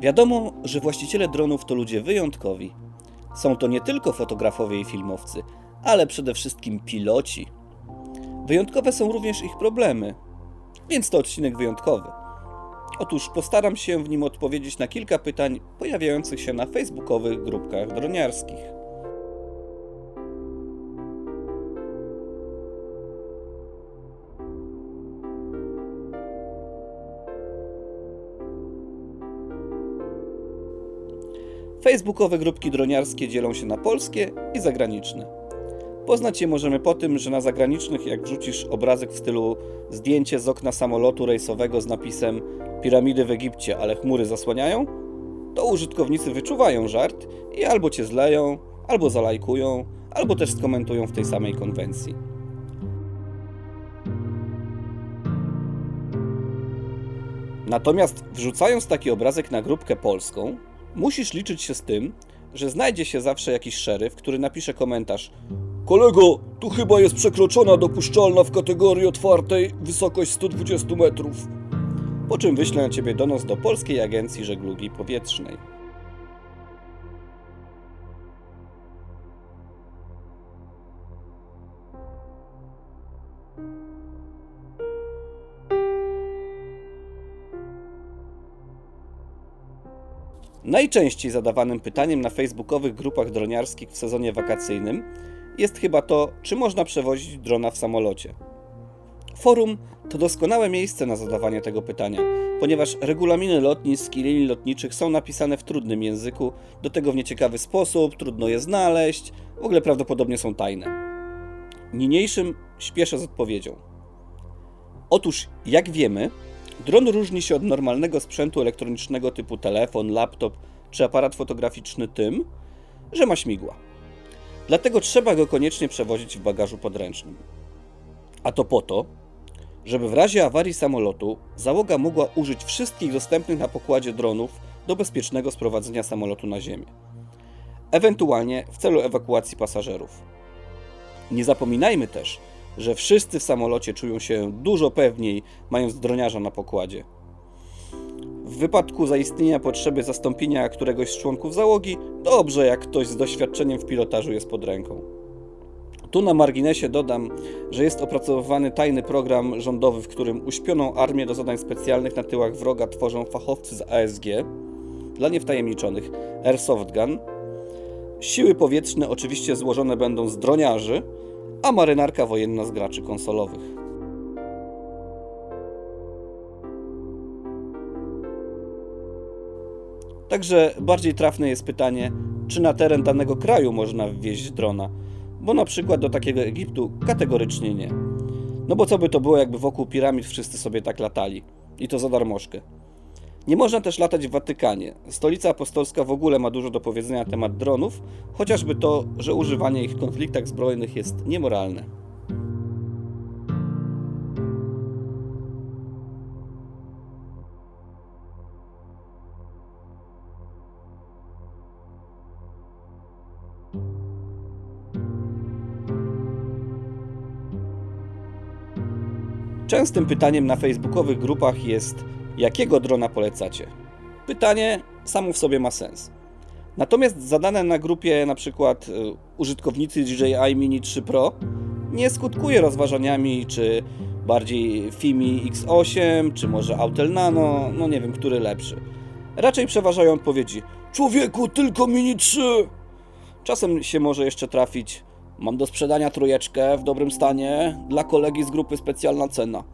Wiadomo, że właściciele dronów to ludzie wyjątkowi. Są to nie tylko fotografowie i filmowcy, ale przede wszystkim piloci. Wyjątkowe są również ich problemy, więc to odcinek wyjątkowy. Otóż postaram się w nim odpowiedzieć na kilka pytań pojawiających się na facebookowych grupkach droniarskich. Facebookowe grupki droniarskie dzielą się na polskie i zagraniczne. Poznać je możemy po tym, że na zagranicznych, jak wrzucisz obrazek w stylu zdjęcie z okna samolotu rejsowego z napisem Piramidy w Egipcie, ale chmury zasłaniają, to użytkownicy wyczuwają żart i albo cię zleją, albo zalajkują, albo też skomentują w tej samej konwencji. Natomiast wrzucając taki obrazek na grupkę polską, musisz liczyć się z tym, że znajdzie się zawsze jakiś szeryf, który napisze komentarz Kolego, tu chyba jest przekroczona dopuszczalna w kategorii otwartej wysokość 120 metrów. Po czym wyślę na ciebie donos do Polskiej Agencji Żeglugi Powietrznej. Najczęściej zadawanym pytaniem na facebookowych grupach droniarskich w sezonie wakacyjnym jest chyba to, czy można przewozić drona w samolocie. Forum to doskonałe miejsce na zadawanie tego pytania, ponieważ regulaminy lotnisk i linii lotniczych są napisane w trudnym języku, do tego w nieciekawy sposób, trudno je znaleźć, w ogóle prawdopodobnie są tajne. Niniejszym śpieszę z odpowiedzią. Otóż, jak wiemy, dron różni się od normalnego sprzętu elektronicznego typu telefon, laptop czy aparat fotograficzny tym, że ma śmigła. Dlatego trzeba go koniecznie przewozić w bagażu podręcznym. A to po to, żeby w razie awarii samolotu załoga mogła użyć wszystkich dostępnych na pokładzie dronów do bezpiecznego sprowadzenia samolotu na ziemię. Ewentualnie w celu ewakuacji pasażerów. Nie zapominajmy też, że wszyscy w samolocie czują się dużo pewniej, mając droniarza na pokładzie. W wypadku zaistnienia potrzeby zastąpienia któregoś z członków załogi, dobrze jak ktoś z doświadczeniem w pilotażu jest pod ręką. Tu na marginesie dodam, że jest opracowywany tajny program rządowy, w którym uśpioną armię do zadań specjalnych na tyłach wroga tworzą fachowcy z ASG, dla niewtajemniczonych Airsoft Gun. Siły powietrzne oczywiście złożone będą z droniarzy, a marynarka wojenna z graczy konsolowych. Także bardziej trafne jest pytanie, czy na teren danego kraju można wwieźć drona, bo na przykład do takiego Egiptu kategorycznie nie. No bo co by to było, jakby wokół piramid wszyscy sobie tak latali i to za darmożkę. Nie można też latać w Watykanie. Stolica Apostolska w ogóle ma dużo do powiedzenia na temat dronów, chociażby to, że używanie ich w konfliktach zbrojnych jest niemoralne. Częstym pytaniem na facebookowych grupach jest, jakiego drona polecacie? Pytanie samo w sobie ma sens. Natomiast zadane na grupie na przykład y, użytkownicy DJI Mini 3 Pro nie skutkuje rozważaniami, czy bardziej Fimi X8, czy może Autel Nano, no nie wiem, który lepszy. Raczej przeważają odpowiedzi: Człowieku, tylko Mini 3! Czasem się może jeszcze trafić: Mam do sprzedania trójeczkę w dobrym stanie, dla kolegi z grupy specjalna cena.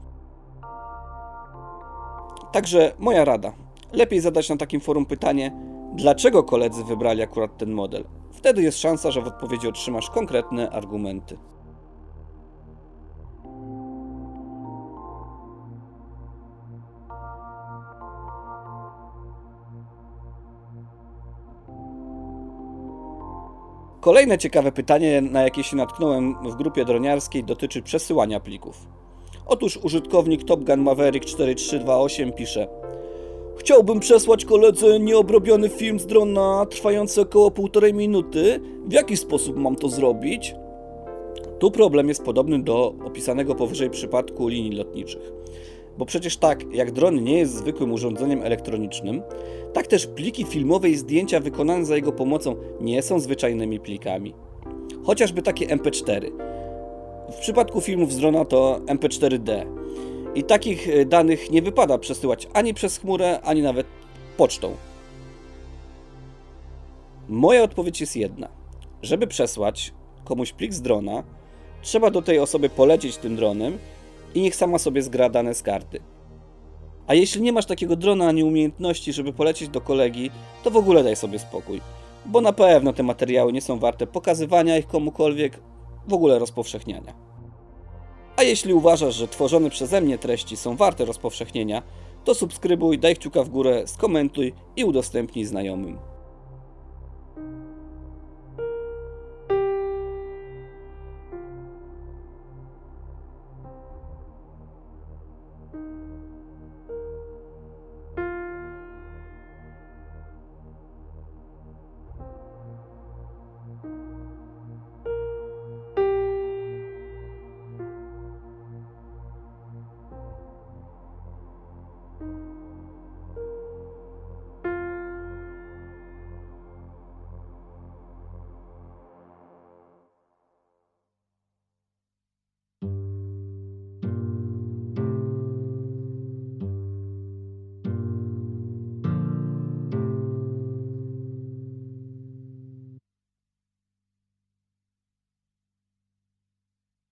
Także moja rada. Lepiej zadać na takim forum pytanie, dlaczego koledzy wybrali akurat ten model. Wtedy jest szansa, że w odpowiedzi otrzymasz konkretne argumenty. Kolejne ciekawe pytanie, na jakie się natknąłem w grupie droniarskiej, dotyczy przesyłania plików. Otóż użytkownik Top Gun Maverick 4328 pisze Chciałbym przesłać koledze nieobrobiony film z drona trwający około półtorej minuty. W jaki sposób mam to zrobić? Tu problem jest podobny do opisanego powyżej przypadku linii lotniczych. Bo przecież tak, jak dron nie jest zwykłym urządzeniem elektronicznym, tak też pliki filmowe i zdjęcia wykonane za jego pomocą nie są zwyczajnymi plikami. Chociażby takie MP4. W przypadku filmów z drona to MP4D. I takich e, danych nie wypada przesyłać ani przez chmurę, ani nawet pocztą. Moja odpowiedź jest jedna. Żeby przesłać komuś plik z drona, trzeba do tej osoby polecieć tym dronem i niech sama sobie zgra dane z karty. A jeśli nie masz takiego drona ani umiejętności, żeby polecieć do kolegi, to w ogóle daj sobie spokój, bo na pewno te materiały nie są warte pokazywania ich komukolwiek, w ogóle rozpowszechniania. A jeśli uważasz, że tworzone przeze mnie treści są warte rozpowszechnienia, to subskrybuj, daj kciuka w górę, skomentuj i udostępnij znajomym.